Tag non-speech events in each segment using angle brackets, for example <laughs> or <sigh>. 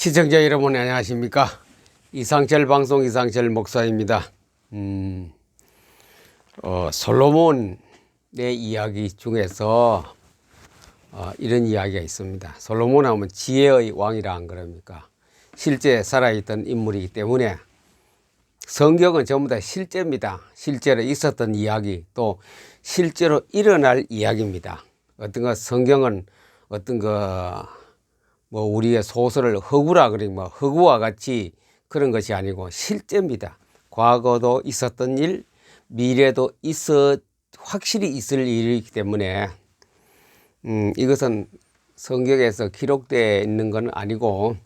시청자 여러분 안녕하십니까? 이상철 방송 이상철 목사입니다. 음, 어, 솔로몬의 이야기 중에서 어, 이런 이야기가 있습니다. 솔로몬 하면 지혜의 왕이라 안 그럽니까? 실제 살아있던 인물이기 때문에 성경은 전부 다 실제입니다. 실제로 있었던 이야기 또 실제로 일어날 이야기입니다. 어떤 거 성경은 어떤 거 뭐 우리의 소설을 허구라 그러면 뭐 허구와 같이 그런 것이 아니고 실제입니다. 과거도 있었던 일, 미래도 있어 확실히 있을 일이기 때문에 음, 이것은 성경에서 기록되어 있는 건 아니고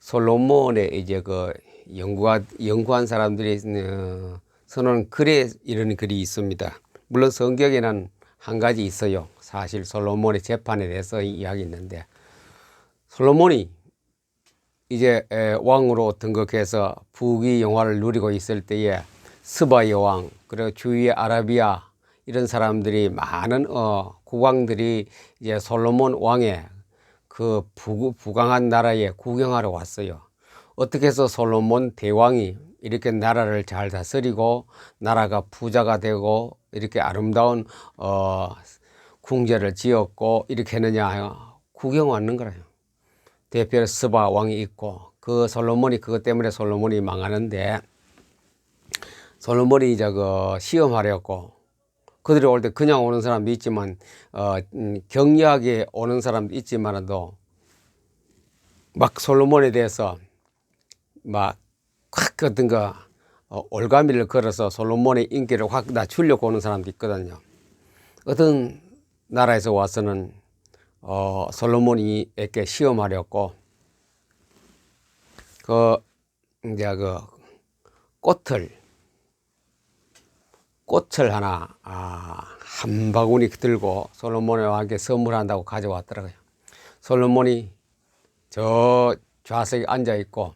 솔로몬의 이제 그 연구한 연구한 사람들이 어, 선언 글에 이런 글이 있습니다. 물론 성경에는 한 가지 있어요. 사실 솔로몬의 재판에 대해서 이야기 있는데 솔로몬이 이제 에, 왕으로 등극해서 부귀 영화를 누리고 있을 때에 스바 여왕 그리고 주위의 아라비아 이런 사람들이 많은 어, 국왕들이 이제 솔로몬 왕의 그 부, 부강한 나라에 구경하러 왔어요. 어떻게 해서 솔로몬 대왕이 이렇게 나라를 잘 다스리고 나라가 부자가 되고 이렇게 아름다운 어, 궁제를 지었고 이렇게 했느냐 구경 왔는 거예요. 대표로 스바 왕이 있고 그 솔로몬이 그것 때문에 솔로몬이 망하는데 솔로몬이 이제 그 시험하려고 그들이 올 때 그냥 오는 사람도 있지만 어 음, 격려하게 오는 사람도 있지만도 막 솔로몬에 대해서 막 확 어떤 거 어, 올가미를 걸어서 솔로몬의 인기를 확 낮추려고 오는 사람도 있거든요. 어떤 나라에서 와서는 어, 솔로몬이에게 시험하려고 그 이제 그 꽃을 꽃을 하나 아, 한 바구니 들고 솔로몬의 왕께 선물한다고 가져왔더라고요. 솔로몬이 저 좌석에 앉아 있고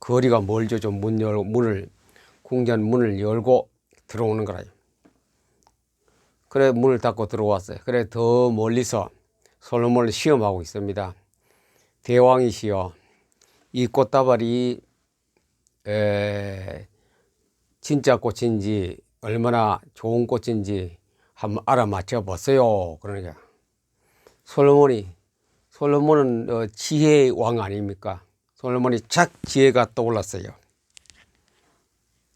거리가 멀죠. 좀문 열, 문을 궁전 문을 열고 들어오는 거라요. 그래 문을 닫고 들어왔어요. 그래 더 멀리서 솔로몬을 시험하고 있습니다. 대왕이시여, 이 꽃다발이 에, 진짜 꽃인지 얼마나 좋은 꽃인지 한번 알아맞혀 보세요. 그러니까 솔로몬이 솔로몬은 어, 지혜의 왕 아닙니까? 솔로몬이 착 지혜가 떠올랐어요.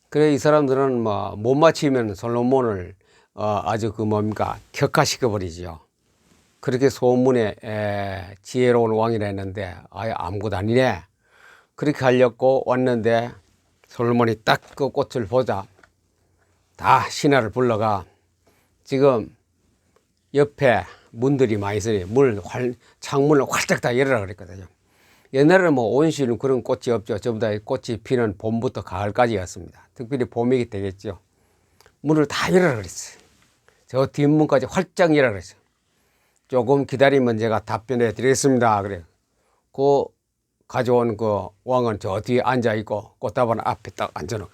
그래 이 사람들은 뭐 못 맞히면 솔로몬을 어, 아주 그 뭡니까 격화시켜 버리죠. 그렇게 소문에 에, 지혜로운 왕이라 했는데 아예 아무것도 아니네. 그렇게 하려고 왔는데 솔로몬이 딱 그 꽃을 보자 다 신하를 불러가 지금 옆에 문들이 많이 있으니 문을 활, 창문을 활짝 다 열어라 그랬거든요. 옛날에는 뭐 온실은 그런 꽃이 없죠. 전부 다 꽃이 피는 봄부터 가을까지였습니다. 특별히 봄이 되겠죠. 문을 다 열어라 그랬어요. 저 뒷문까지 활짝 열어라 그랬어요. 조금 기다리면 제가 답변해 드리겠습니다. 그래. 그 가져온 그 왕은 저 뒤에 앉아 있고 꽃다발 앞에 딱 앉아놓고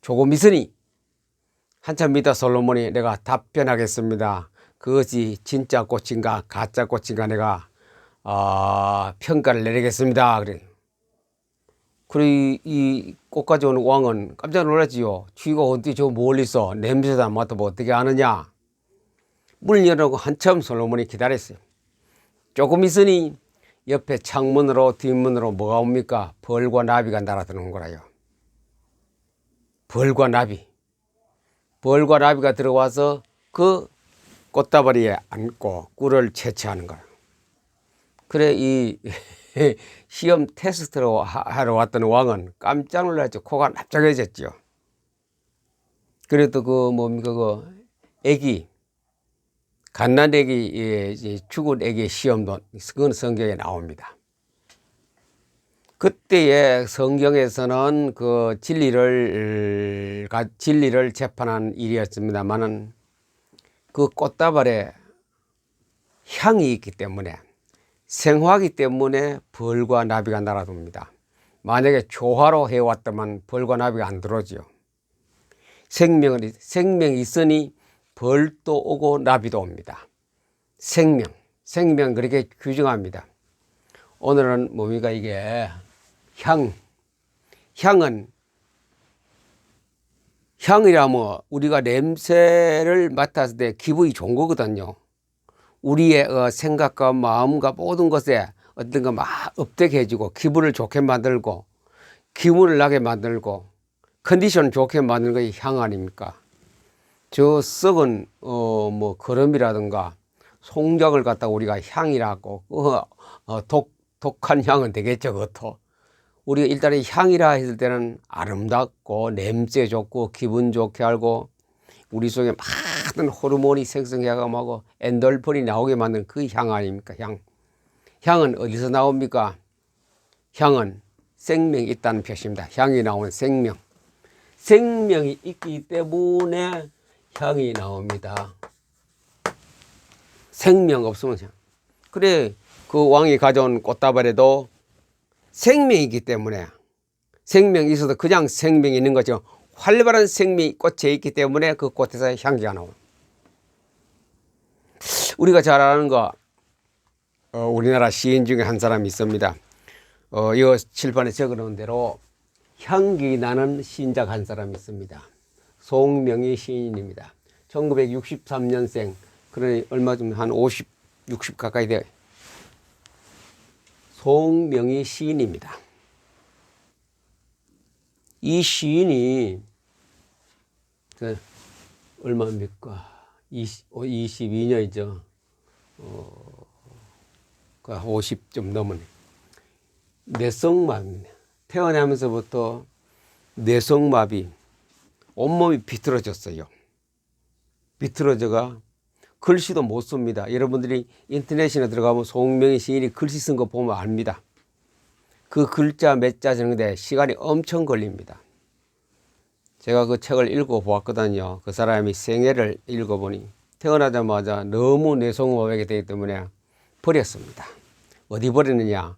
조금 있으니 한참 있다 솔로몬이 내가 답변하겠습니다. 그것이 진짜 꽃인가 가짜 꽃인가 내가 어, 평가를 내리겠습니다. 그래. 그래 이 꽃 가져온 왕은 깜짝 놀랐지요. 쥐가 어디 저 멀리서 냄새도 안 맡아보고 어떻게 아느냐. 문을 열고 한참 솔로몬이 기다렸어요. 조금 있으니 옆에 창문으로 뒷문으로 뭐가 옵니까? 벌과 나비가 날아드는 거라요. 벌과 나비. 벌과 나비가 들어와서 그 꽃다발이에 앉고 꿀을 채취하는 거예요. 그래 이 <laughs> 시험 테스트로 하러 왔던 왕은 깜짝 놀랐죠. 코가 납작해졌죠. 그래도 그 뭡니까 그 애기 갓난 애기 죽은 애기 시험도 그건 성경에 나옵니다. 그때의 성경에서는 그 진리를 진리를 재판한 일이었습니다만은 그 꽃다발에 향이 있기 때문에 생화기 때문에 벌과 나비가 날아듭니다. 만약에 조화로 해왔다면 벌과 나비가 안 들어오죠. 생명이 생명이 있으니 벌도 오고 나비도 옵니다. 생명, 생명 그렇게 규정합니다. 오늘은 뭡니까 이게 향. 향은 향이라면 우리가 냄새를 맡았을 때 기분이 좋은 거거든요. 우리의 어, 생각과 마음과 모든 것에 어떤 거 막 업되게 해주고 기분을 좋게 만들고 기분을 나게 만들고 컨디션 좋게 만드는 것이 향 아닙니까? 저 썩은 어 뭐 거름이라든가 송작을 갖다가 우리가 향이라고 어, 어, 독 독한 향은 되겠죠 그것도. 우리가 일단은 향이라 했을 때는 아름답고 냄새 좋고 기분 좋게 알고 우리 속에 많은 호르몬이 생성해가고 엔돌폰이 나오게 만드는 그 향 아닙니까 향? 향은 어디서 나옵니까? 향은 생명이 있다는 표시입니다. 향이 나오는 생명. 생명이 있기 때문에 향이 나옵니다. 생명 없으면 향. 그래 그 왕이 가져온 꽃다발에도 생명이기 때문에 생명이 있어도 그냥 생명이 있는 거죠. 활발한 생명이 꽃에 있기 때문에 그 꽃에서 향기가 나오. 우리가 잘 아는 거 어, 우리나라 시인 중에 한 사람이 있습니다. 어, 이 칠판에 적어놓은 대로 향기 나는 신작 한 사람이 있습니다. 송명희 시인입니다. 1963년생, 그러니 얼마 좀 한 50, 60 가까이 돼요. 송명희 시인입니다. 이 시인이 그 얼마입니까? 20, 22년이죠. 어, 그 50좀 넘은 뇌성마비입니다. 태어나면서부터 뇌성마비, 온몸이 비틀어졌어요. 비틀어져가 글씨도 못 씁니다. 여러분들이 인터넷이나 들어가면 송명희 시인이 글씨 쓴 거 보면 압니다. 그 글자 몇자 정도에 시간이 엄청 걸립니다. 제가 그 책을 읽어 보았거든요. 그 사람이 생애를 읽어보니 태어나자마자 너무 뇌성마비가 되기 때문에 버렸습니다. 어디 버리느냐?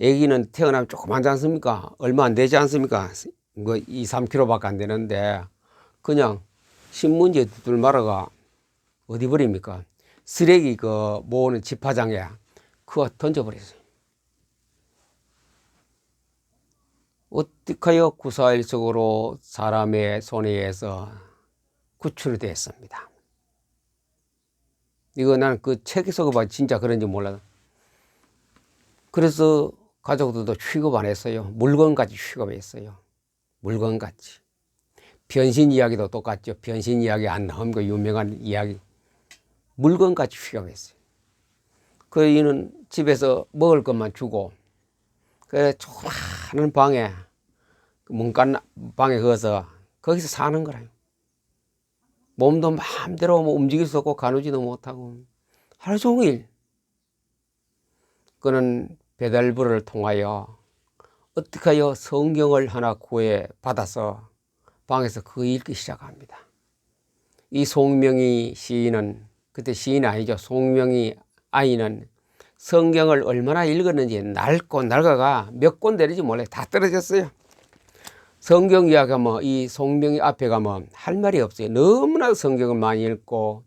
애기는 태어나면 조그만지 않습니까? 얼마 안 되지 않습니까? 뭐 2, 3kg밖에 안 되는데 그냥 신문지에 두들 말아가 어디 버립니까? 쓰레기 그 모으는 집화장에 그거 던져버렸어요. 어떻게요 구사일적으로 사람의 손에 의해서 구출됐습니다. 이거 나는 그 책에서 봐 진짜 그런지 몰라. 그래서 가족들도 취급 안 했어요. 물건까지 취급했어요. 물건같이. 변신 이야기도 똑같죠. 변신 이야기 안 나온 거 유명한 이야기. 물건같이 취급했어요. 그 이는 집에서 먹을 것만 주고, 그 조그마한 방에, 그 문간 방에 거서 거기서 사는 거라요. 몸도 마음대로 뭐 움직일 수 없고 가누지도 못하고 하루 종일 그는 배달부를 통하여 어떻게 하여 성경을 하나 구해 받아서 방에서 그 읽기 시작합니다. 이 송명희 시인은 그때 시인 아니죠. 송명희 아이는 성경을 얼마나 읽었는지 낡고 낡아가 몇 권 되는지 몰라요. 다 떨어졌어요. 성경 이야기하면 이 송명희 앞에 가면 할 말이 없어요. 너무나 성경을 많이 읽고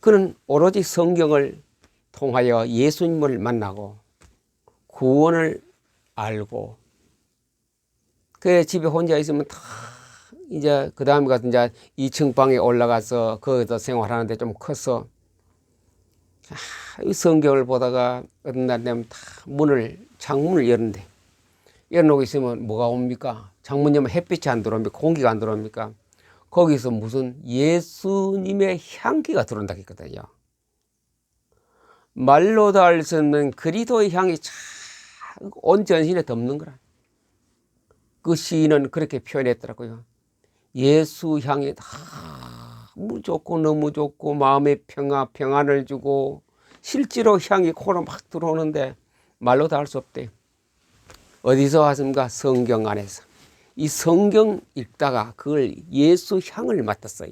그는 오로지 성경을 통하여 예수님을 만나고 구원을 알고 그 집에 혼자 있으면 다 이제 그 다음에 가서 이제 2층 방에 올라가서 거기서 생활하는데 좀 커서 아, 이 성경을 보다가 어떤 날 되면 다 문을 창문을 여는데 열어놓고 있으면 뭐가 옵니까? 창문 열면 햇빛이 안 들어옵니까? 공기가 안 들어옵니까? 거기서 무슨 예수님의 향기가 들어온다 했거든요. 말로도 알 수 없는 그리도의 향이 온 전신에 덮는 거라. 그 시인은 그렇게 표현했더라고요. 예수 향이 너무 좋고 너무 좋고 마음의 평화 평안을 주고 실제로 향이 코로 막 들어오는데 말로 다 할 수 없대요. 어디서 왔습니까? 성경 안에서. 이 성경 읽다가 그걸 예수 향을 맡았어요.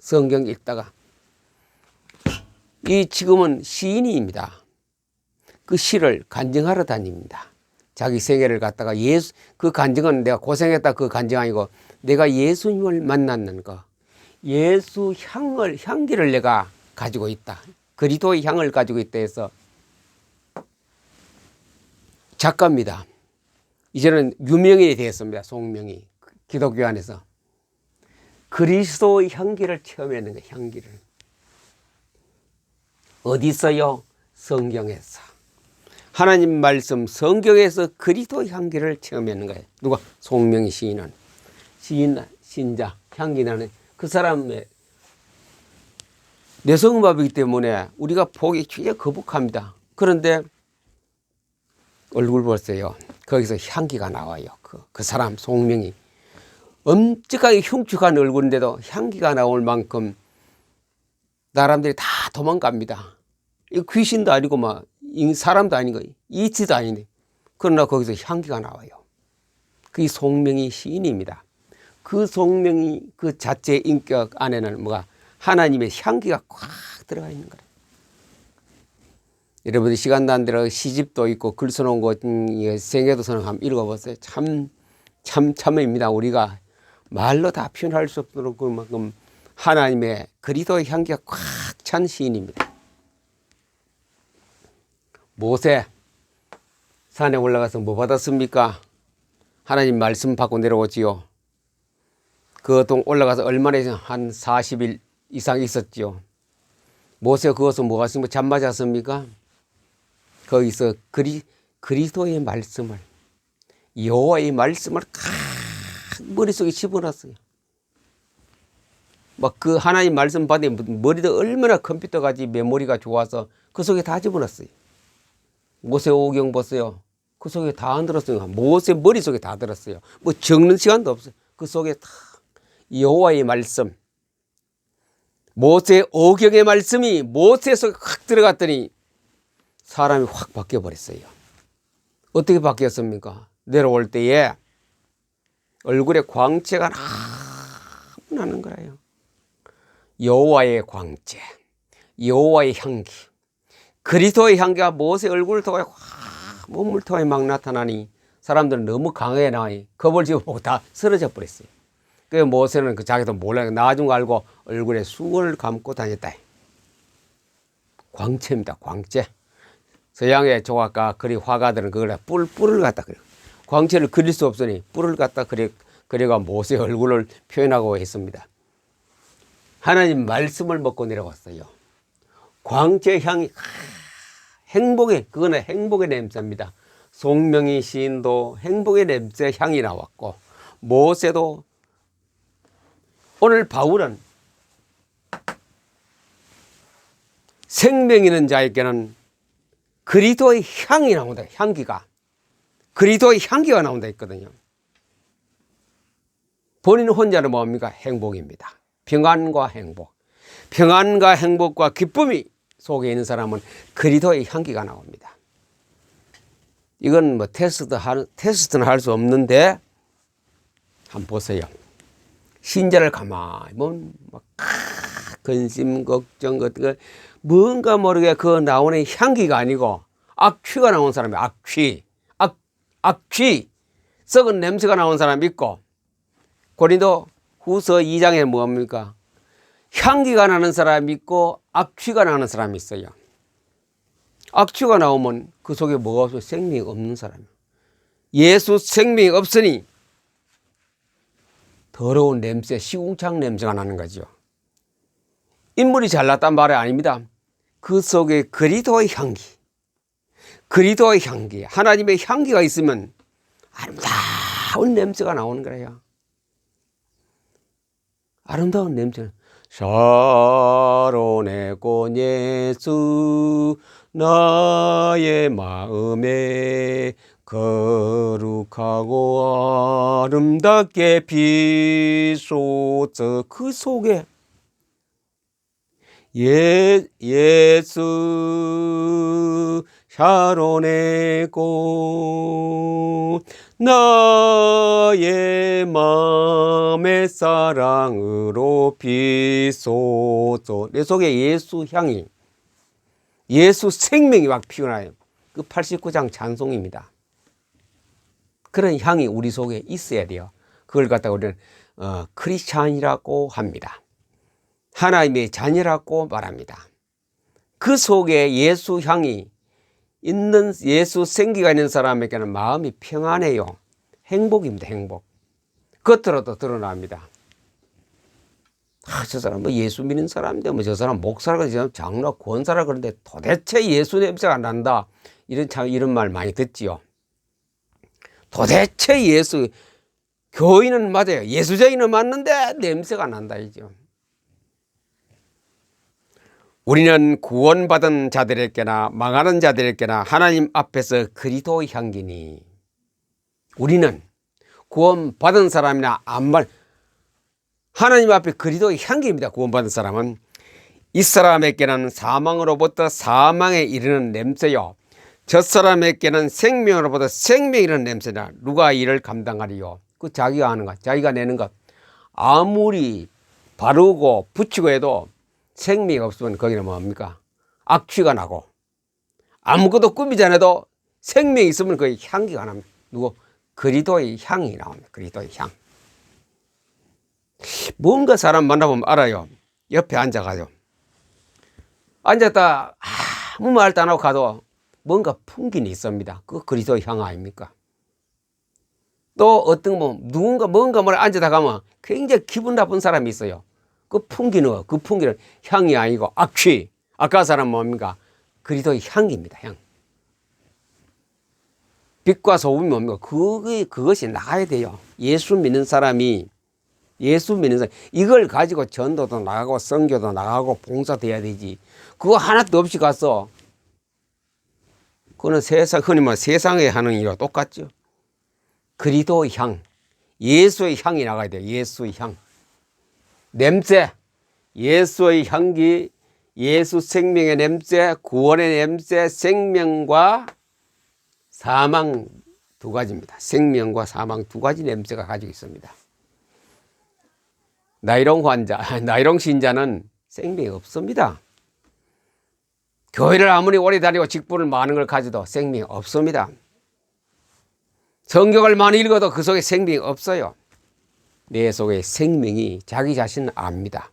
성경 읽다가. 이 지금은 시인입니다. 그 시를 간증하러 다닙니다. 자기 생애를 갖다가 예수, 그 간증은 내가 고생했다 그 간증 아니고 내가 예수님을 만났는 거. 예수 향을, 향기를 내가 가지고 있다. 그리도의 향을 가지고 있다 해서 작가입니다. 이제는 유명인이 되었습니다. 송명이 기독교 안에서 그리스도의 향기를 체험하는 거예요. 향기를 어디서요? 성경에서 하나님 말씀 성경에서 그리스도의 향기를 체험하는 거예요. 누가 송명이 시인은 시인 신자 향기 나는 그 사람의 내성음압이기 때문에 우리가 보기 굉장히 거북합니다. 그런데 얼굴 보세요. 거기서 향기가 나와요. 그, 그 사람 송명이 엄청나게 흉측한 얼굴인데도 향기가 나올 만큼 사람들이 다 도망갑니다. 이 귀신도 아니고 막 사람도 아니고 이치도 아닌데 그러나 거기서 향기가 나와요. 그 송명이 시인입니다. 그 송명이 그 자체 인격 안에는 뭐가 하나님의 향기가 꽉 들어가 있는 거예요. 여러분들 시간 난 대로 시집도 있고 글 써놓은 거 생애도서는 한번 읽어보세요. 참, 참, 참입니다. 우리가 말로 다 표현할 수 없도록 그만큼 하나님의 그리도의 향기가 꽉 찬 시인입니다. 모세 산에 올라가서 뭐 받았습니까? 하나님 말씀 받고 내려오지요. 그동 올라가서 얼마나 한 40일 이상 있었지요. 모세 그것은 뭐가 있습니까? 잠 맞았습니까? 거기서 그리, 그리스도의 말씀을 여호와의 말씀을 칵 머릿속에 집어넣었어요. 막 그 하나님 말씀 받으면 머리도 얼마나 컴퓨터 가지 메모리가 좋아서 그 속에 다 집어넣었어요. 모세 오경 보세요. 그 속에 다 안 들었어요. 모세 머릿속에 다 들었어요. 뭐 적는 시간도 없어요. 그 속에 다 여호와의 말씀 모세 오경의 말씀이 모세 속에 확 들어갔더니 사람이 확 바뀌어 버렸어요. 어떻게 바뀌었습니까? 내려올 때에 얼굴에 광채가 나는 거예요. 여호와의 광채, 여호와의 향기, 그리스도의 향기가 모세 얼굴을 통해 확 몸을 통해 막 나타나니 사람들은 너무 강하게 나이 겁을 지고 다 쓰러져 버렸어요. 그 모세는 그 자기도 몰라요. 나중 알고 얼굴에 수건을 감고 다녔다. 광채입니다. 광채. 서양의 조각가 그리 화가들은 그걸 뿔 뿔을 갖다 그려. 광채를 그릴 수 없으니 뿔을 갖다 그려 그래가 모세 얼굴을 표현하고 했습니다. 하나님 말씀을 먹고 내려왔어요. 광채 향이 행복의 그거는 행복의 냄새입니다. 송명희 시인도 행복의 냄새 향이 나왔고 모세도 오늘 바울은 생명 있는 자에게는 그리도의 향이 나온다. 향기가. 그리도의 향기가 나온다 했거든요. 본인 혼자는 뭡니까? 행복입니다. 평안과 행복. 평안과 행복과 기쁨이 속에 있는 사람은 그리도의 향기가 나옵니다. 이건 뭐 테스트 할, 테스트는 할 수 없는데 한번 보세요. 신자를 가만히 보면 막 근심 걱정 같은 뭔가 모르게 그 나오는 향기가 아니고 악취가 나온 사람이 악취 악 악취 썩은 냄새가 나온 사람이 있고 고린도 후서 2장에 뭡니까 향기가 나는 사람이 있고 악취가 나는 사람이 있어요 악취가 나오면 그 속에 뭐가 없어 생명이 없는 사람 예수 생명이 없으니 더러운 냄새, 시궁창 냄새가 나는 거죠. 인물이 잘났단 말이 아닙니다. 그 속에 그리도의 향기, 그리도의 향기, 하나님의 향기가 있으면 아름다운 냄새가 나오는 거예요. 아름다운 냄새. 샤론의 꽃 예수 나의 마음에 거룩하고 아름답게 비소서 그 속에 예, 예수 샤론의 꽃 나의 마음의 사랑으로 비소서 내 속에 예수 향이 예수 생명이 막 피어나요 그 89장 찬송입니다 그런 향이 우리 속에 있어야 돼요. 그걸 갖다가 우리는 어, 크리스찬이라고 합니다. 하나님의 자녀라고 말합니다. 그 속에 예수 향이 있는 예수 생기가 있는 사람에게는 마음이 평안해요. 행복입니다. 행복. 겉으로도 드러납니다. 아, 저 사람 뭐 예수 믿는 사람인데 뭐 저 사람 목사라 그러지 장로 권사라 그러는데 도대체 예수 냄새가 난다. 이런 참 이런 말 많이 듣지요. 도대체 예수 교인은 맞아요. 예수자인은 맞는데 냄새가 난다 이죠. 우리는 구원받은 자들에게나 망하는 자들에게나 하나님 앞에서 그리스도의 향기니 우리는 구원받은 사람이나 안말 하나님 앞에 그리스도의 향기입니다. 구원받은 사람은 이 사람에게는 사망으로부터 사망에 이르는 냄새요. 저 사람에게는 생명으로부터 생명에 이르는 냄새나 누가 이를 감당하리요. 그 자기가 하는 것, 자기가 내는 것. 아무리 바르고 붙이고 해도 생명이 없으면 거기는 뭡니까? 악취가 나고 아무것도 꾸미지 않아도 생명이 있으면 거기 향기가 납니다. 누구? 그리도의 향이 나옵니다. 그리도의 향. 뭔가 사람 만나보면 알아요. 옆에 앉아가요. 앉았다 아무 말도 안 하고 가도 뭔가 풍기는 있습니다. 그 그리스도의 향 아닙니까? 또 어떤 뭐 누군가 뭔가 뭘 앉아다 가면 굉장히 기분 나쁜 사람이 있어요. 그 풍기는 그 풍기는 향이 아니고 악취. 아까 사람 뭡니까? 그리스도의 향입니다. 향. 빛과 소금이 뭡니까? 그게 그것이 나가야 돼요. 예수 믿는 사람이 예수 믿는 사람 이걸 가지고 전도도 나가고 성교도 나가고 봉사돼야 되지. 그거 하나도 없이 가서 그거는 세상 흔히 말 세상에 하는 일과 똑같죠. 그리도 향, 예수의 향이 나가야 돼요. 예수의 향. 냄새, 예수의 향기, 예수 생명의 냄새, 구원의 냄새, 생명과 사망 두 가지입니다. 생명과 사망 두 가지 냄새가 가지고 있습니다. 나이롱 환자, <laughs> 나이롱 신자는 생명이 없습니다. 교회를 아무리 오래 다니고 직분을 많은 걸 가져도 생명이 없습니다. 성경을 많이 읽어도 그 속에 생명이 없어요. 내 속에 생명이 자기 자신을 압니다.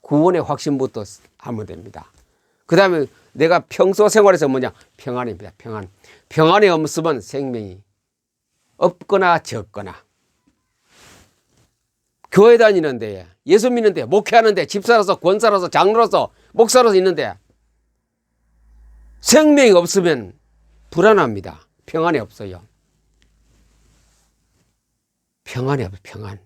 구원의 확신부터 하면 됩니다. 그 다음에 내가 평소 생활에서 뭐냐? 평안입니다. 평안. 평안이 없으면 생명이 없거나 적거나. 교회 다니는데, 예수 믿는데, 목회하는데, 집사로서, 권사로서, 장로로서, 목사로서 있는데, 생명이 없으면 불안합니다. 평안이 없어요. 평안이 없어, 평안.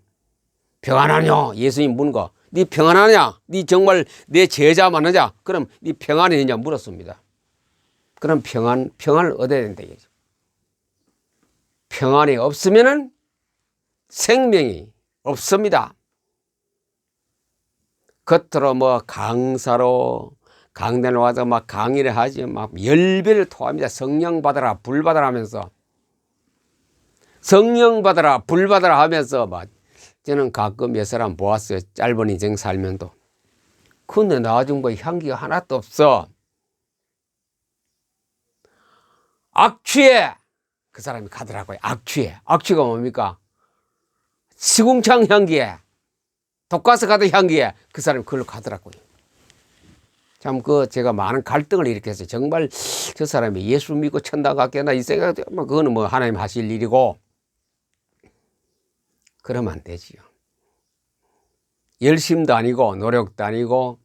평안하냐? 예수님 거. 네 평안하냐? 네 정말 내 제자 맞느냐? 그럼 네 평안이 냐 물었습니다. 그럼 평안, 평안을 얻어야 된다. 평안이 없으면은 생명이 없습니다. 겉으로 뭐 강사로 강단을 와서 막 강의를 하지 막 열배를 토합니다. 성령 받아라, 불 받아라 하면서 성령 받아라, 불 받아라 하면서 막 저는 가끔 몇 사람 보았어요. 짧은 인생 살면도. 근데 나중 뭐 향기가 하나도 없어. 악취에 그 사람이 가더라고요. 악취에. 악취가 뭡니까? 시궁창 향기에 독가스 가득 향기에 그 사람이 그걸로 가더라고요. 참 그 제가 많은 갈등을 일으켰어요. 정말 저 사람이 예수 믿고 천당 갔겠나 이 생각도 뭐 그거는 뭐 하나님 하실 일이고 그러면 안 되지요. 열심도 아니고 노력도 아니고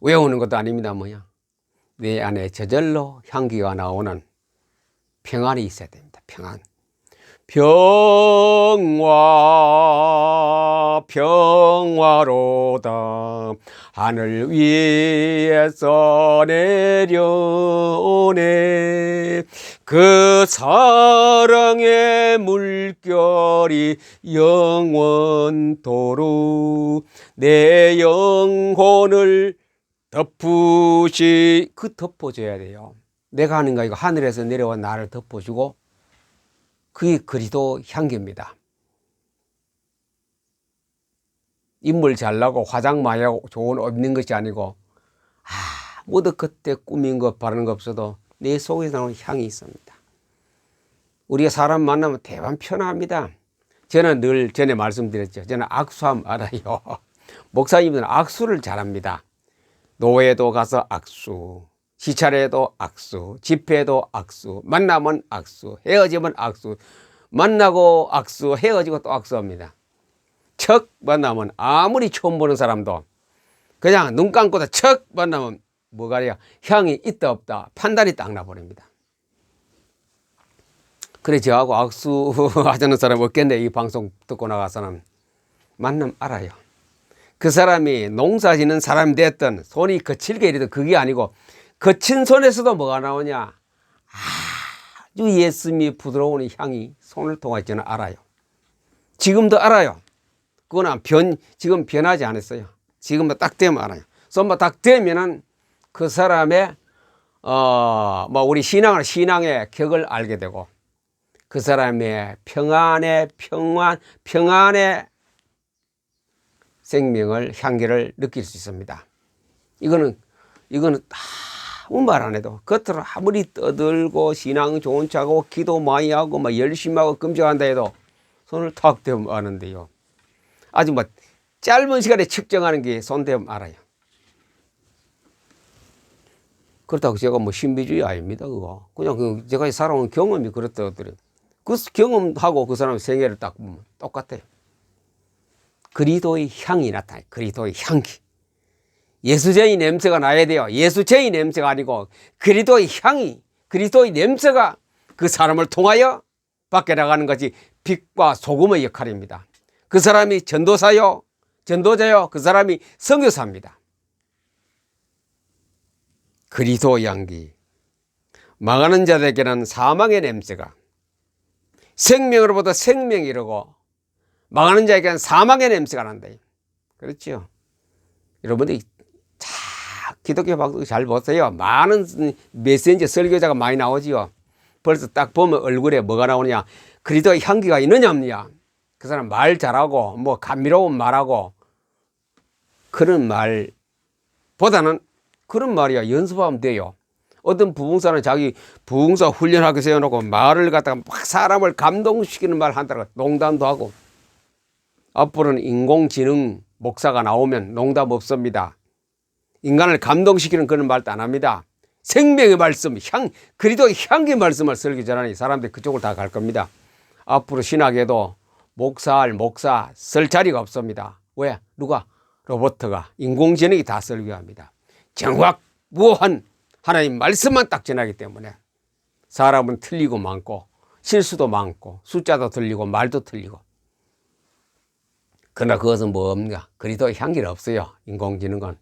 외우는 것도 아닙니다. 뭐야? 내 안에 저절로 향기가 나오는 평안이 있어야 됩니다. 평안. 평화 평화로다. 하늘 위에서 내려오네. 그 사랑의 물결이 영원토록 내 영혼을 덮으시 그 덮어줘야 돼요. 내가 하는 거 이거 하늘에서 내려와 나를 덮어주고 그게 그리도 향기입니다. 인물 잘나고 화장 많이 좋은 옷 입는 것이 아니고 아무도 그때 꾸민 것 바르는 것 없어도 내 속에 나오는 향이 있습니다. 우리가 사람 만나면 대반 편합니다. 저는 늘 전에 말씀드렸죠. 저는 악수함 알아요. <laughs> 목사님들은 악수를 잘합니다. 노예도 가서 악수, 시차례도 악수, 집회도 악수, 만나면 악수, 헤어지면 악수, 만나고 악수, 헤어지고 또 악수합니다. 척 만나면 아무리 처음 보는 사람도 그냥 눈 감고도 척 만나면 뭐가래요? 향이 있다 없다 판단이 딱 나버립니다. 그래 저하고 악수하자는 <laughs> 사람 없겠네 이 방송 듣고 나가서는 만남 알아요. 그 사람이 농사 짓는 사람이 됐든 손이 거칠게 이래도 그게 아니고 거친 손에서도 뭐가 나오냐 아주 예스미 부드러운 향이 손을 통해 저는 알아요. 지금도 알아요. 그거는 변 지금 변하지 않았어요. 지금도 딱 되면 알아요. 손만 딱 되면은 그 사람의 어 뭐 우리 신앙을 신앙의 격을 알게 되고 그 사람의 평안의 평안 평안의 생명을 향기를 느낄 수 있습니다. 이거는 이거는 아무 말 안 해도 겉으로 아무리 떠들고 신앙 좋은 차고 기도 많이 하고 막 열심히 하고 금식한다 해도 손을 탁 대면 아는데요. 아주 뭐 짧은 시간에 측정하는 게 손 대면 알아요. 그렇다고 제가 뭐 신비주의 아닙니다. 그거 그냥 그 제가 살아온 경험이 그렇다더래요. 그 경험하고 그 사람 생애를 딱 보면 똑같아요. 그리도의 향이 나타나요. 그리도의 향기. 예수제의 냄새가 나야 돼요. 예수제의 냄새가 아니고 그리도의 향이, 그리도의 냄새가 그 사람을 통하여 밖에 나가는 것이 빛과 소금의 역할입니다. 그 사람이 전도사요, 전도자요, 그 사람이 성교사입니다. 그리도 향기. 망하는 자들에게는 사망의 냄새가 생명으로부터 생명이라고 망하는 자에게는 사망의 냄새가 난다. 그렇죠? 여러분들이 자, 기독교 방송 잘 보세요. 많은 메시지 설교자가 많이 나오지요. 벌써 딱 보면 얼굴에 뭐가 나오냐. 그리도의 향기가 있느냐 없느냐. 그 사람 말 잘하고 뭐 감미로운 말하고 그런 말보다는 그런 말이야 연습하면 돼요. 어떤 부흥사는 자기 부흥사 훈련하게 세워놓고 말을 갖다가 막 사람을 감동시키는 말 한다고 농담도 하고 앞으로는 인공지능 목사가 나오면 농담 없습니다. 인간을 감동시키는 그런 말도 안 합니다. 생명의 말씀, 향, 그리도 향기 말씀을 설기 전하니 사람들이 그쪽으로 다갈 겁니다. 앞으로 신학에도 목사할 목사 쓸 자리가 없습니다. 왜? 누가? 로버트가 인공지능이 다 설교합니다. 정확 무한 하나님 말씀만 딱 전하기 때문에 사람은 틀리고 많고 실수도 많고 숫자도 틀리고 말도 틀리고 그러나 그것은 뭡니까? 그리도 향기는 없어요. 인공지능은.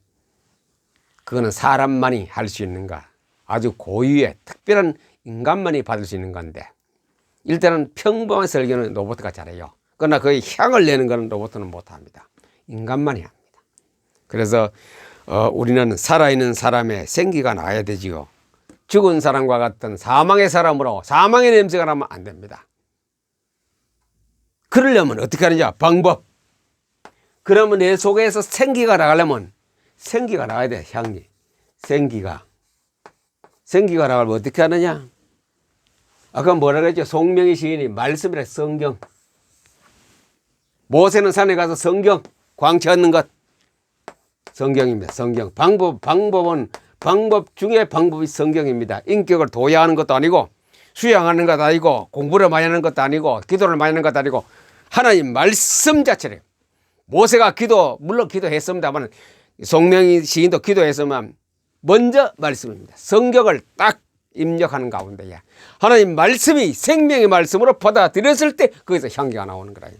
그거는 사람만이 할 수 있는 가 아주 고유의 특별한 인간만이 받을 수 있는 건데 일단은 평범한 설교는 로봇가 잘해요. 그러나 그 향을 내는 것은 로봇은 못합니다. 인간만이 합니다. 그래서 어, 우리는 살아있는 사람의 생기가 나야 되지요. 죽은 사람과 같은 사망의 사람으로 사망의 냄새가 나면 안 됩니다. 그러려면 어떻게 하느냐? 방법. 그러면 내 속에서 생기가 나가려면 생기가 나와야 돼, 향기. 생기가. 생기가 나가면 어떻게 하느냐? 아까 뭐라 그랬죠? 송명희 시인이 말씀이라 성경. 모세는 산에 가서 성경, 광채 얻는 것. 성경입니다. 성경. 방법, 방법은 방법 중에 방법이 성경입니다. 인격을 도야하는 것도 아니고 수양하는 것도 아니고 공부를 많이 하는 것도 아니고 기도를 많이 하는 것도 아니고 하나님 말씀 자체를 모세가 기도 물론 기도했습니다만 성명이 시인도 기도했으면 먼저 말씀입니다. 성경을 딱 입력하는 가운데에 하나님 말씀이 생명의 말씀으로 받아들였을 때 거기서 향기가 나오는 거라요.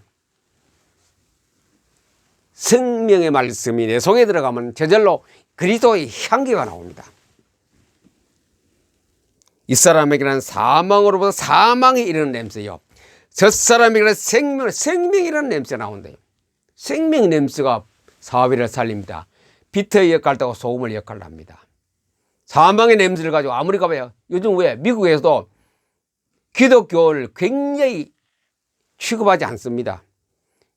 생명의 말씀이 내 속에 들어가면 저절로 그리스도의 향기가 나옵니다. 이 사람에게는 사망으로부터 사망이 이르는 냄새요. 저 사람에게는 생명, 생명이라는 냄새가 나온대요. 생명 냄새가 사회를 살립니다. 비트의 역할도 하고 소금을 역할을 합니다. 사망의 냄새를 가지고 아무리 가봐요. 요즘 왜 미국에서도 기독교를 굉장히 취급하지 않습니다.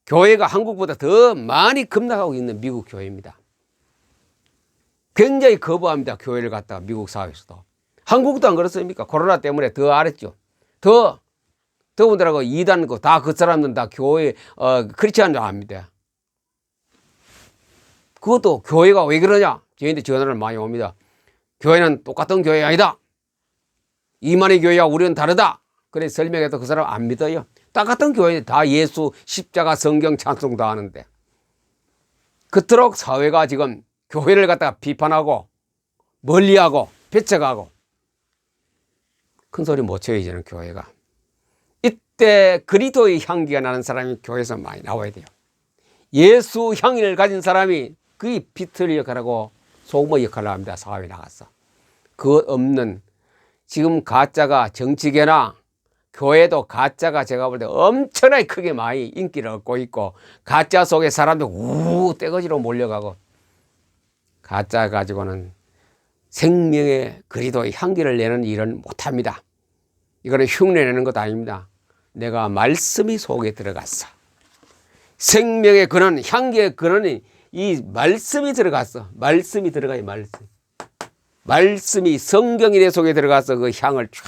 교회가 한국보다 더 많이 급락하고 있는 미국 교회입니다. 굉장히 거부합니다. 교회를 갖다가 미국 사회에서도. 한국도 안 그렇습니까? 코로나 때문에 더 알았죠. 더, 더군다나 이단 다그 사람들은 다 교회, 어, 크리스찬 줄 압니다. 그것도 교회가 왜 그러냐? 저희한테 전화를 많이 옵니다. 교회는 똑같은 교회 아니다. 이만희 교회와 우리는 다르다. 그래 설명해도 그 사람 안 믿어요. 똑같은 교회 다 예수 십자가 성경 찬송 다 하는데 그토록 사회가 지금 교회를 갖다가 비판하고 멀리하고 배척하고 큰 소리 못 쳐요 이제는 교회가 이때 그리도의 향기가 나는 사람이 교회에서 많이 나와야 돼요 예수 향기를 가진 사람이 그의 비틀 역할하고 소금 역할을 합니다 사회에 나가서 그것 없는 지금 가짜가 정치계나 교회도 가짜가 제가 볼 때 엄청나게 크게 많이 인기를 얻고 있고 가짜 속에 사람들 우 떼거지로 몰려가고 가짜 가지고는 생명의 그리도의 향기를 내는 일은 못합니다. 이거는 흉내내는 것도 아닙니다. 내가 말씀이 속에 들어갔어. 생명의 근원, 향기의 근원이 이 말씀이 들어갔어. 말씀이 들어가요, 말씀. 말씀이 성경이 내 속에 들어가서 그 향을 쫙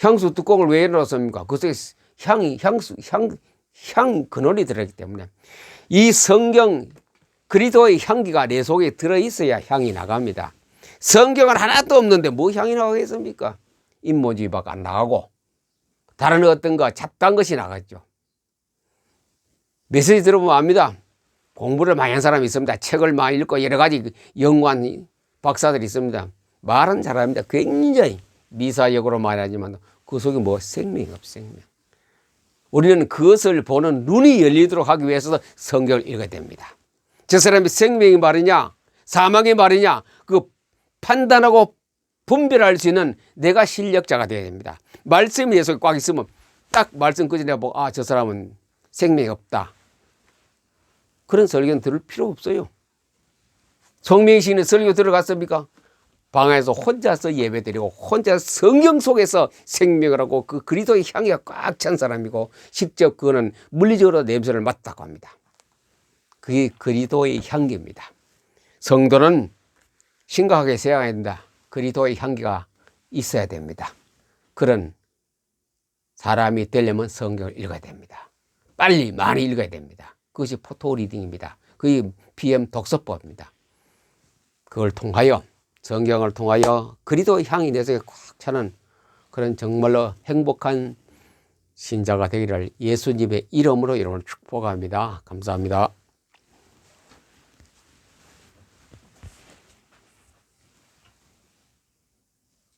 향수 뚜껑을 왜 열었습니까? 그 속에 향이 향수 향, 향 근원이 들어있기 때문에 이 성경 그리스도의 향기가 내 속에 들어 있어야 향이 나갑니다. 성경은 하나도 없는데 뭐 향이 나가겠습니까? 인모지밖에 안 나가고 다른 어떤 거 잡다한 것이 나갔죠. 메시지 들어보면 압니다. 공부를 많이 한 사람이 있습니다. 책을 많이 읽고 여러 가지 그 연구한 박사들이 있습니다. 말은 잘합니다. 굉장히 미사역으로 말하지만 그 속에 뭐 생명이 없어 생명. 우리는 그것을 보는 눈이 열리도록 하기 위해서 성경을 읽어야 됩니다. 저 사람이 생명이 말이냐 사망의 말이냐 그 판단하고 분별할 수 있는 내가 실력자가 되어야 됩니다. 말씀이 내 속에 꽉 있으면 딱 말씀 끄집어 보고 아 저 사람은 생명이 없다. 그런 설교는 들을 필요 없어요. 성명신의 설교 들어갔습니까? 방에서 혼자서 예배드리고 혼자 성경 속에서 생명을 하고 그 그리스도의 향기가 꽉 찬 사람이고 직접 그거는 물리적으로 냄새를 맡다고 합니다. 그게 그리스도의 향기입니다. 성도는 심각하게 생각해야 된다. 그리스도의 향기가 있어야 됩니다. 그런 사람이 되려면 성경을 읽어야 됩니다. 빨리 많이 읽어야 됩니다. 그것이 포토 리딩입니다. 그게 PM 독서법입니다. 그걸 통하여 성경을 통하여 그리도 향이 내 속에 꽉 차는 그런 정말로 행복한 신자가 되기를 예수님의 이름으로 여러분을 축복합니다. 감사합니다.